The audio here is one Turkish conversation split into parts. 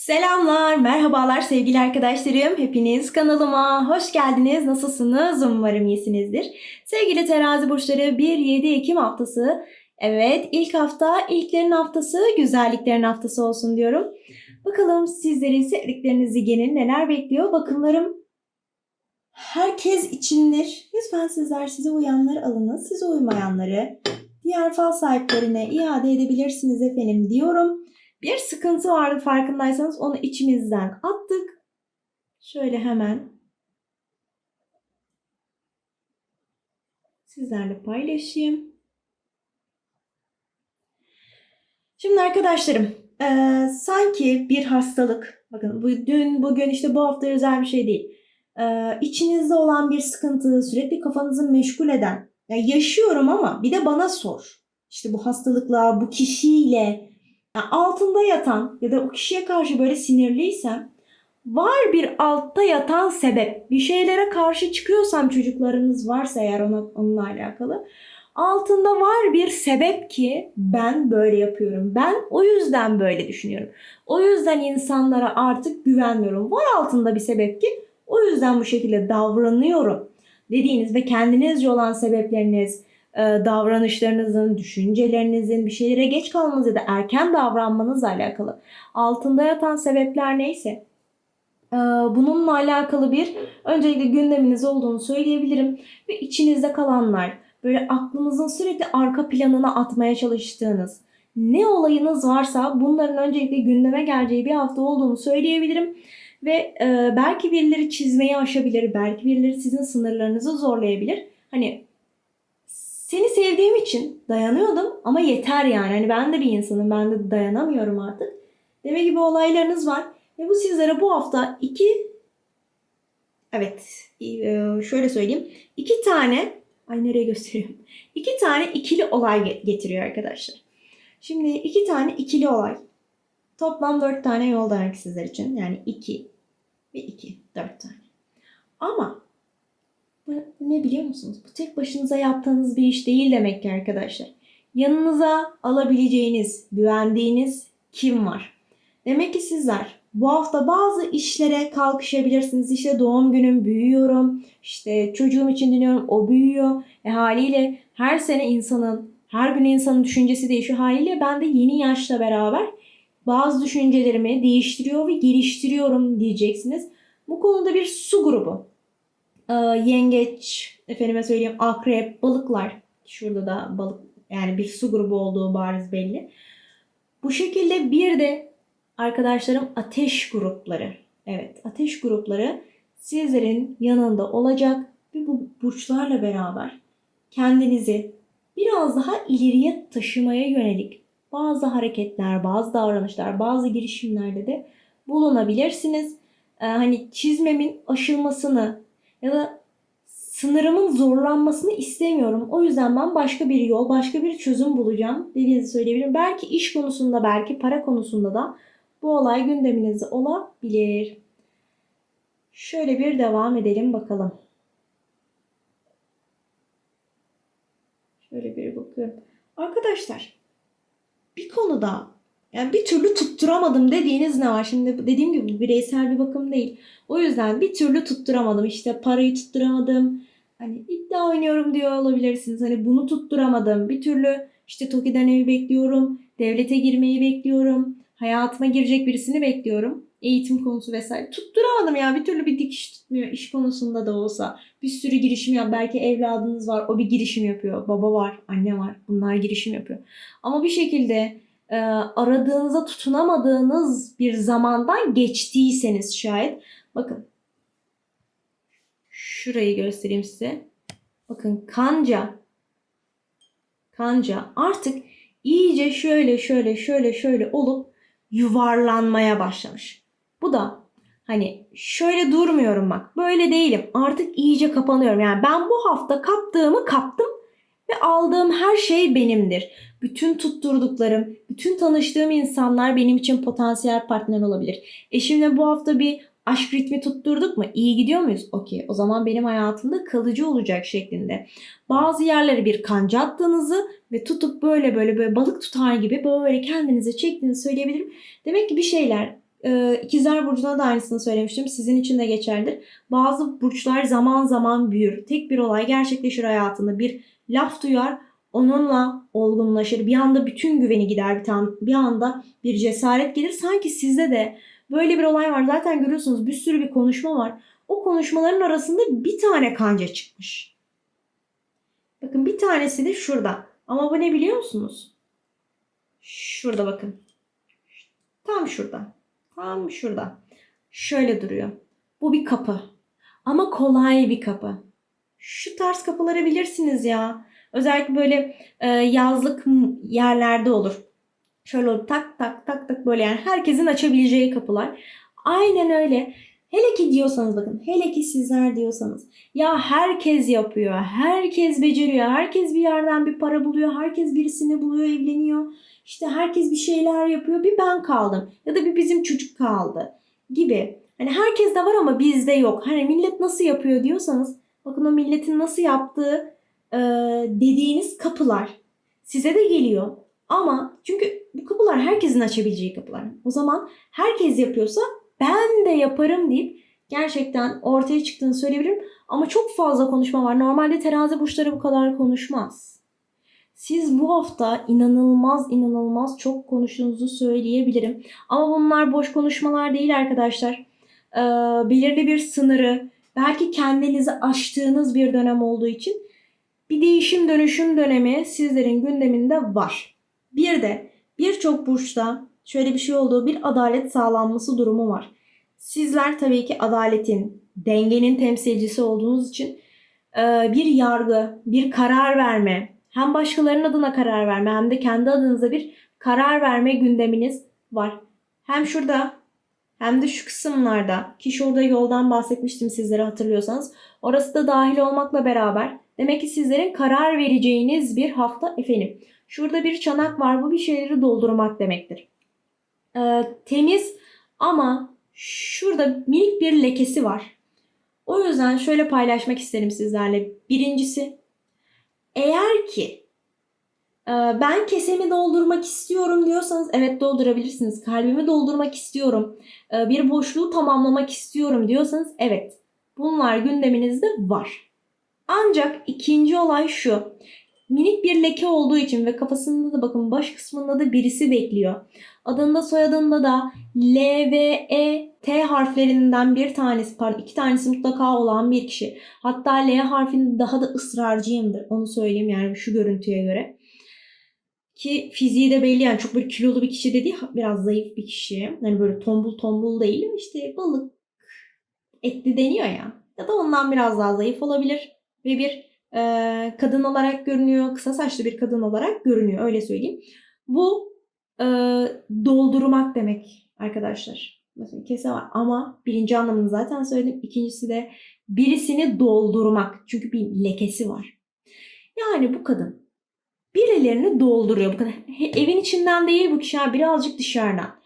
Selamlar, merhabalar sevgili arkadaşlarım. Hepiniz kanalıma hoş geldiniz. Nasılsınız? Umarım iyisinizdir. Sevgili terazi burçları 1-7 Ekim haftası. Evet ilk hafta, ilklerin haftası, güzelliklerin haftası olsun diyorum. Bakalım sizleri, sevdiklerinizi gelin neler bekliyor? Bakımlarım herkes içindir. Lütfen sizler size uyanları alınız, size uymayanları diğer fal sahiplerine iade edebilirsiniz efendim diyorum. Bir sıkıntı vardı farkındaysanız onu içimizden attık. Şöyle hemen sizlerle paylaşayım. Şimdi arkadaşlarım eee, sanki bir hastalık bakın bu dün bugün işte bu hafta özel bir şey değil. Eee içinizde olan bir sıkıntı sürekli kafanızı meşgul eden ya yaşıyorum ama bir de bana sor. İşte bu hastalıkla bu kişiyle yani altında yatan ya da o kişiye karşı böyle sinirliysem var bir altta yatan sebep. Bir şeylere karşı çıkıyorsam çocuklarınız varsa eğer ona, onunla alakalı. Altında var bir sebep ki ben böyle yapıyorum. Ben o yüzden böyle düşünüyorum. O yüzden insanlara artık güvenmiyorum. Var altında bir sebep ki o yüzden bu şekilde davranıyorum dediğiniz ve kendinizce olan sebepleriniz, davranışlarınızın, düşüncelerinizin, bir şeylere geç kalmanız ya da erken davranmanızla alakalı. Altında yatan sebepler neyse e, bununla alakalı bir öncelikle gündeminiz olduğunu söyleyebilirim. Ve içinizde kalanlar, böyle aklınızın sürekli arka planına atmaya çalıştığınız ne olayınız varsa bunların öncelikle gündeme geleceği bir hafta olduğunu söyleyebilirim. Ve e, belki birileri çizmeyi aşabilir, belki birileri sizin sınırlarınızı zorlayabilir. Hani seni sevdiğim için dayanıyordum ama yeter yani. Hani ben de bir insanım. Ben de dayanamıyorum artık. Demek ki bu olaylarınız var. Ve bu sizlere bu hafta iki evet e, şöyle söyleyeyim. iki tane ay nereye gösteriyorum? İki tane ikili olay ge- getiriyor arkadaşlar. Şimdi iki tane ikili olay. Toplam dört tane yol demek sizler için. Yani iki ve iki. Dört tane. Ama ne biliyor musunuz? Bu tek başınıza yaptığınız bir iş değil demek ki arkadaşlar. Yanınıza alabileceğiniz, güvendiğiniz kim var? Demek ki sizler bu hafta bazı işlere kalkışabilirsiniz. İşte doğum günüm büyüyorum. İşte çocuğum için dinliyorum o büyüyor. E haliyle her sene insanın, her gün insanın düşüncesi değişiyor. Haliyle ben de yeni yaşla beraber bazı düşüncelerimi değiştiriyor ve geliştiriyorum diyeceksiniz. Bu konuda bir su grubu e, yengeç, efendime söyleyeyim akrep, balıklar. Şurada da balık yani bir su grubu olduğu bariz belli. Bu şekilde bir de arkadaşlarım ateş grupları. Evet ateş grupları sizlerin yanında olacak ve bu burçlarla beraber kendinizi biraz daha ileriye taşımaya yönelik bazı hareketler, bazı davranışlar, bazı girişimlerde de bulunabilirsiniz. Ee, hani çizmemin aşılmasını ya da sınırımın zorlanmasını istemiyorum. O yüzden ben başka bir yol, başka bir çözüm bulacağım dediğinizi söyleyebilirim. Belki iş konusunda, belki para konusunda da bu olay gündeminizde olabilir. Şöyle bir devam edelim bakalım. Şöyle bir bakıyorum. Arkadaşlar bir konuda yani bir türlü tutturamadım dediğiniz ne var? Şimdi dediğim gibi bireysel bir bakım değil. O yüzden bir türlü tutturamadım. İşte parayı tutturamadım. Hani iddia oynuyorum diyor olabilirsiniz. Hani bunu tutturamadım. Bir türlü işte TOKİ'den evi bekliyorum. Devlete girmeyi bekliyorum. Hayatıma girecek birisini bekliyorum. Eğitim konusu vesaire. Tutturamadım ya. Bir türlü bir dikiş tutmuyor. iş konusunda da olsa. Bir sürü girişim yap. Belki evladınız var. O bir girişim yapıyor. Baba var. Anne var. Bunlar girişim yapıyor. Ama bir şekilde e, aradığınıza tutunamadığınız bir zamandan geçtiyseniz şayet bakın şurayı göstereyim size. Bakın kanca kanca artık iyice şöyle şöyle şöyle şöyle olup yuvarlanmaya başlamış. Bu da hani şöyle durmuyorum bak. Böyle değilim. Artık iyice kapanıyorum. Yani ben bu hafta kaptığımı kaptım ve aldığım her şey benimdir. Bütün tutturduklarım, bütün tanıştığım insanlar benim için potansiyel partner olabilir. Eşimle bu hafta bir aşk ritmi tutturduk mu? İyi gidiyor muyuz? Okey. O zaman benim hayatımda kalıcı olacak şeklinde. Bazı yerlere bir kanca attığınızı ve tutup böyle böyle böyle balık tutar gibi böyle kendinize çektiğinizi söyleyebilirim. Demek ki bir şeyler e, ikizler burcuna da aynısını söylemiştim. Sizin için de geçerlidir. Bazı burçlar zaman zaman büyür. Tek bir olay gerçekleşir hayatında. Bir laf duyar, onunla olgunlaşır. Bir anda bütün güveni gider. Bir, tam, bir anda bir cesaret gelir. Sanki sizde de böyle bir olay var. Zaten görüyorsunuz bir sürü bir konuşma var. O konuşmaların arasında bir tane kanca çıkmış. Bakın bir tanesi de şurada. Ama bu ne biliyor musunuz? Şurada bakın. Tam şurada. Tam şurada. Şöyle duruyor. Bu bir kapı. Ama kolay bir kapı. Şu tarz kapıları bilirsiniz ya. Özellikle böyle e, yazlık yerlerde olur. Şöyle olur, tak tak tak tak böyle yani herkesin açabileceği kapılar. Aynen öyle. Hele ki diyorsanız bakın hele ki sizler diyorsanız ya herkes yapıyor, herkes beceriyor, herkes bir yerden bir para buluyor, herkes birisini buluyor, evleniyor. İşte herkes bir şeyler yapıyor, bir ben kaldım ya da bir bizim çocuk kaldı gibi. Hani herkes de var ama bizde yok. Hani millet nasıl yapıyor diyorsanız bakın o milletin nasıl yaptığı e, dediğiniz kapılar size de geliyor. Ama çünkü bu kapılar herkesin açabileceği kapılar. O zaman herkes yapıyorsa ben de yaparım deyip gerçekten ortaya çıktığını söyleyebilirim. Ama çok fazla konuşma var. Normalde terazi burçları bu kadar konuşmaz. Siz bu hafta inanılmaz inanılmaz çok konuştuğunuzu söyleyebilirim. Ama bunlar boş konuşmalar değil arkadaşlar. Ee, belirli bir sınırı, belki kendinizi aştığınız bir dönem olduğu için bir değişim dönüşüm dönemi sizlerin gündeminde var. Bir de birçok burçta şöyle bir şey olduğu bir adalet sağlanması durumu var. Sizler tabii ki adaletin, dengenin temsilcisi olduğunuz için e, bir yargı, bir karar verme, hem başkalarının adına karar verme hem de kendi adınıza bir karar verme gündeminiz var. Hem şurada hem de şu kısımlarda ki şurada yoldan bahsetmiştim sizlere hatırlıyorsanız. Orası da dahil olmakla beraber demek ki sizlerin karar vereceğiniz bir hafta efendim. Şurada bir çanak var bu bir şeyleri doldurmak demektir. Ee, temiz ama şurada minik bir lekesi var. O yüzden şöyle paylaşmak isterim sizlerle. Birincisi eğer ki e, ben kesemi doldurmak istiyorum diyorsanız evet doldurabilirsiniz. Kalbimi doldurmak istiyorum. E, bir boşluğu tamamlamak istiyorum diyorsanız evet. Bunlar gündeminizde var. Ancak ikinci olay şu. Minik bir leke olduğu için ve kafasında da bakın baş kısmında da birisi bekliyor. Adında soyadında da L ve E T harflerinden bir tanesi pardon iki tanesi mutlaka olan bir kişi. Hatta L harfinde daha da ısrarcıyımdır. Onu söyleyeyim yani şu görüntüye göre. Ki fiziği de belli yani çok böyle kilolu bir kişi de değil biraz zayıf bir kişi. Yani böyle tombul tombul değil işte balık etli deniyor ya. Ya da ondan biraz daha zayıf olabilir. Ve bir e, kadın olarak görünüyor. Kısa saçlı bir kadın olarak görünüyor öyle söyleyeyim. Bu e, doldurmak demek arkadaşlar. Mesela kese var ama birinci anlamını zaten söyledim. İkincisi de birisini doldurmak. Çünkü bir lekesi var. Yani bu kadın birilerini dolduruyor. Bu evin içinden değil bu kişi birazcık dışarıdan.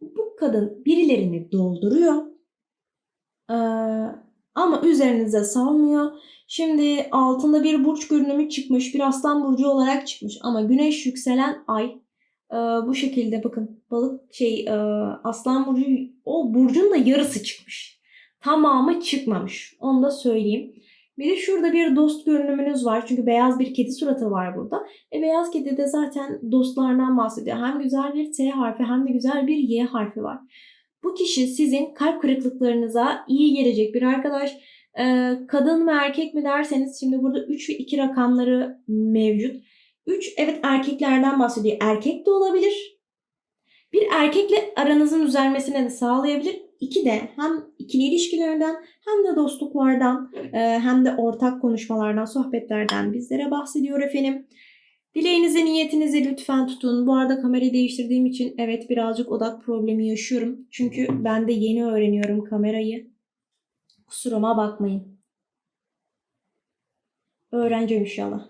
Bu kadın birilerini dolduruyor. Ee, ama üzerinize salmıyor. Şimdi altında bir burç görünümü çıkmış. Bir aslan burcu olarak çıkmış. Ama güneş yükselen ay e, bu şekilde bakın balık şey e, aslan burcu o burcun da yarısı çıkmış. Tamamı çıkmamış. Onu da söyleyeyim. Bir de şurada bir dost görünümünüz var. Çünkü beyaz bir kedi suratı var burada. E beyaz kedi de zaten dostlardan bahsediyor. Hem güzel bir T harfi hem de güzel bir Y harfi var. Bu kişi sizin kalp kırıklıklarınıza iyi gelecek bir arkadaş. Ee, kadın mı erkek mi derseniz şimdi burada 3 ve 2 rakamları mevcut. 3 evet erkeklerden bahsediyor. Erkek de olabilir. Bir erkekle aranızın düzelmesine de sağlayabilir. İki de hem ikili ilişkilerden hem de dostluklardan e, hem de ortak konuşmalardan, sohbetlerden bizlere bahsediyor efendim. Dileğinizi, niyetinizi lütfen tutun. Bu arada kamerayı değiştirdiğim için evet birazcık odak problemi yaşıyorum. Çünkü ben de yeni öğreniyorum kamerayı. Kusuruma bakmayın. Öğreneceğim inşallah.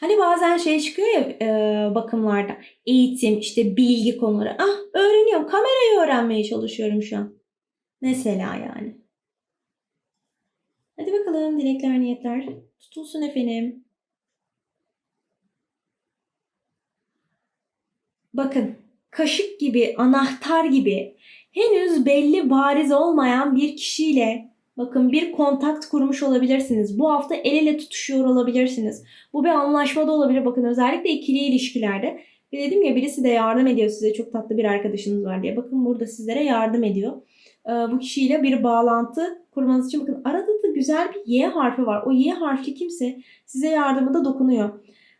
Hani bazen şey çıkıyor ya e, bakımlarda. Eğitim, işte bilgi konuları. Ah öğreniyorum. Kamerayı öğrenmeye çalışıyorum şu an. Mesela yani. Hadi bakalım dilekler, niyetler tutulsun efendim. Bakın kaşık gibi, anahtar gibi henüz belli bariz olmayan bir kişiyle bakın bir kontakt kurmuş olabilirsiniz. Bu hafta el ele tutuşuyor olabilirsiniz. Bu bir anlaşma da olabilir. Bakın özellikle ikili ilişkilerde. Bir dedim ya birisi de yardım ediyor size. Çok tatlı bir arkadaşınız var diye. Bakın burada sizlere yardım ediyor. Ee, bu kişiyle bir bağlantı kurmanız için bakın arada da güzel bir Y harfi var. O Y harfli kimse size yardımı da dokunuyor.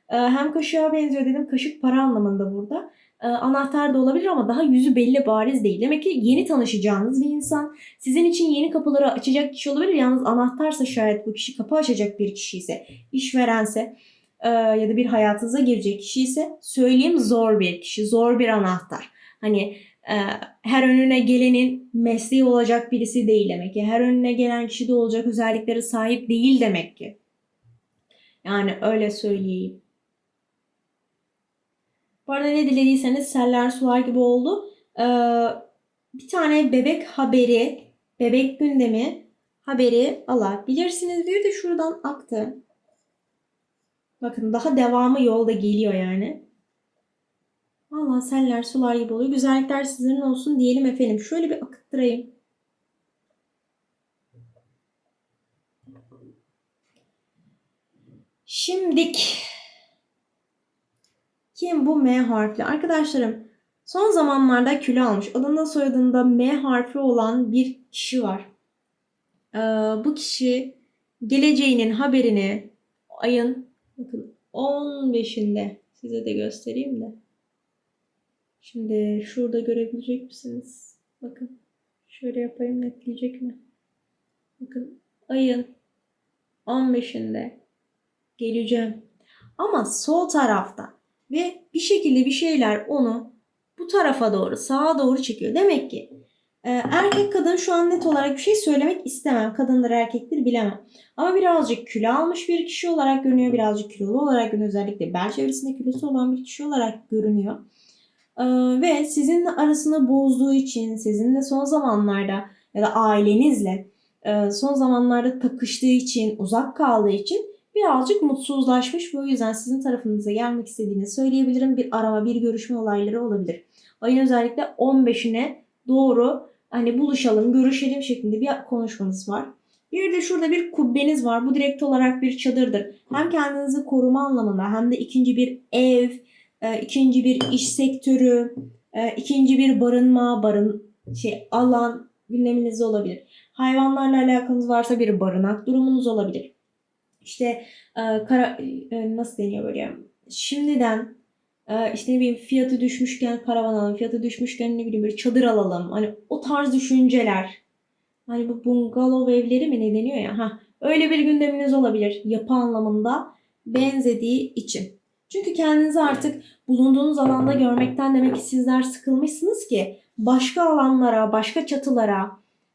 Ee, hem kaşığa benziyor dedim. Kaşık para anlamında burada. Ee, anahtar da olabilir ama daha yüzü belli bariz değil. Demek ki yeni tanışacağınız bir insan. Sizin için yeni kapıları açacak kişi olabilir. Yalnız anahtarsa şayet bu kişi kapı açacak bir kişi ise, işverense e, ya da bir hayatınıza girecek kişi ise söyleyeyim zor bir kişi, zor bir anahtar. Hani e, her önüne gelenin mesleği olacak birisi değil demek ki. Her önüne gelen kişi de olacak özelliklere sahip değil demek ki. Yani öyle söyleyeyim. Bu arada ne dilediyseniz seller sular gibi oldu. Ee, bir tane bebek haberi, bebek gündemi haberi alabilirsiniz. Bir de şuradan aktı. Bakın daha devamı yolda geliyor yani. Valla seller sular gibi oluyor. Güzellikler sizlerin olsun diyelim efendim. Şöyle bir akıttırayım. Şimdik kim bu M harfli? Arkadaşlarım son zamanlarda kilo almış. Adında soyadında M harfi olan bir kişi var. Ee, bu kişi geleceğinin haberini ayın bakın 15'inde size de göstereyim de. Şimdi şurada görebilecek misiniz? Bakın. Şöyle yapayım netleyecek mi? Bakın ayın 15'inde geleceğim. Ama sol tarafta ve bir şekilde bir şeyler onu bu tarafa doğru, sağa doğru çekiyor. Demek ki e, erkek kadın şu an net olarak bir şey söylemek istemem. Kadındır erkektir bilemem. Ama birazcık kilo almış bir kişi olarak görünüyor. Birazcık kilolu olarak görünüyor. Özellikle bel çevresinde kilosu olan bir kişi olarak görünüyor. Ee, ve sizinle arasını bozduğu için, sizinle son zamanlarda ya da ailenizle e, son zamanlarda takıştığı için, uzak kaldığı için birazcık mutsuzlaşmış ve o yüzden sizin tarafınıza gelmek istediğini söyleyebilirim. Bir arama, bir görüşme olayları olabilir. Ayın özellikle 15'ine doğru hani buluşalım, görüşelim şeklinde bir konuşmanız var. Bir de şurada bir kubbeniz var. Bu direkt olarak bir çadırdır. Hem kendinizi koruma anlamında hem de ikinci bir ev, e, ikinci bir iş sektörü, e, ikinci bir barınma, barın şey alan gündeminizde olabilir. Hayvanlarla alakanız varsa bir barınak durumunuz olabilir. İşte e, kara, nasıl deniyor böyle şimdiden işte ne bileyim fiyatı düşmüşken karavan alalım, fiyatı düşmüşken ne bileyim bir çadır alalım. Hani o tarz düşünceler. Hani bu bungalov evleri mi ne deniyor ya? Ha, öyle bir gündeminiz olabilir yapı anlamında benzediği için. Çünkü kendinizi artık bulunduğunuz alanda görmekten demek ki sizler sıkılmışsınız ki başka alanlara, başka çatılara,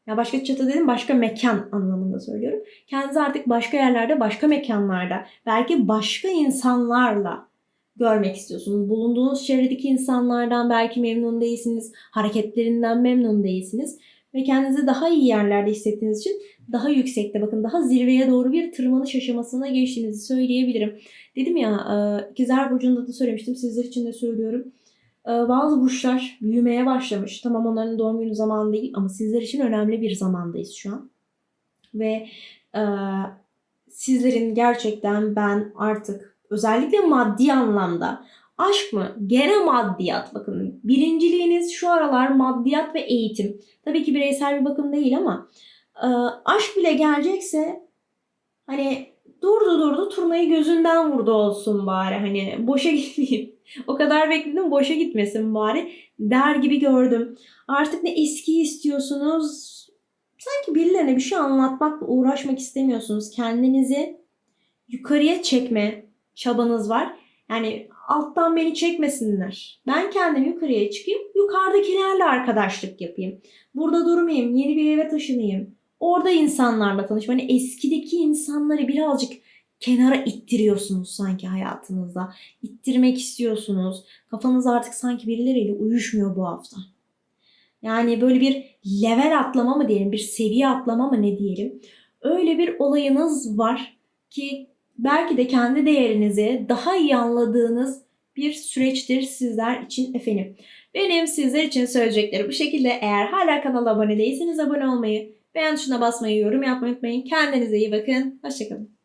ya başka çatı dedim başka mekan anlamında söylüyorum. Kendinizi artık başka yerlerde, başka mekanlarda, belki başka insanlarla görmek istiyorsunuz. Bulunduğunuz çevredeki insanlardan belki memnun değilsiniz, hareketlerinden memnun değilsiniz ve kendinizi daha iyi yerlerde hissettiğiniz için daha yüksekte bakın daha zirveye doğru bir tırmanış aşamasına geçtiğinizi söyleyebilirim. Dedim ya ikizler burcunda da söylemiştim sizler için de söylüyorum. E, bazı burçlar büyümeye başlamış. Tamam onların doğum günü zamanı değil ama sizler için önemli bir zamandayız şu an. Ve e, sizlerin gerçekten ben artık özellikle maddi anlamda aşk mı? Gene maddiyat bakın. Birinciliğiniz şu aralar maddiyat ve eğitim. Tabii ki bireysel bir bakım değil ama e, aşk bile gelecekse hani durdu durdu turnayı gözünden vurdu olsun bari. Hani boşa gitmeyeyim. o kadar bekledim boşa gitmesin bari der gibi gördüm. Artık ne eski istiyorsunuz? Sanki birilerine bir şey anlatmakla uğraşmak istemiyorsunuz. Kendinizi yukarıya çekme çabanız var. Yani alttan beni çekmesinler. Ben kendim yukarıya çıkayım. Yukarıdakilerle arkadaşlık yapayım. Burada durmayayım. Yeni bir eve taşınayım. Orada insanlarla tanışma. Hani eskideki insanları birazcık kenara ittiriyorsunuz sanki hayatınızda. İttirmek istiyorsunuz. Kafanız artık sanki birileriyle uyuşmuyor bu hafta. Yani böyle bir level atlama mı diyelim, bir seviye atlama mı ne diyelim. Öyle bir olayınız var ki belki de kendi değerinizi daha iyi anladığınız bir süreçtir sizler için efendim. Benim sizler için söyleyeceklerim bu şekilde. Eğer hala kanala abone değilseniz abone olmayı, beğen tuşuna basmayı, yorum yapmayı unutmayın. Kendinize iyi bakın. Hoşçakalın.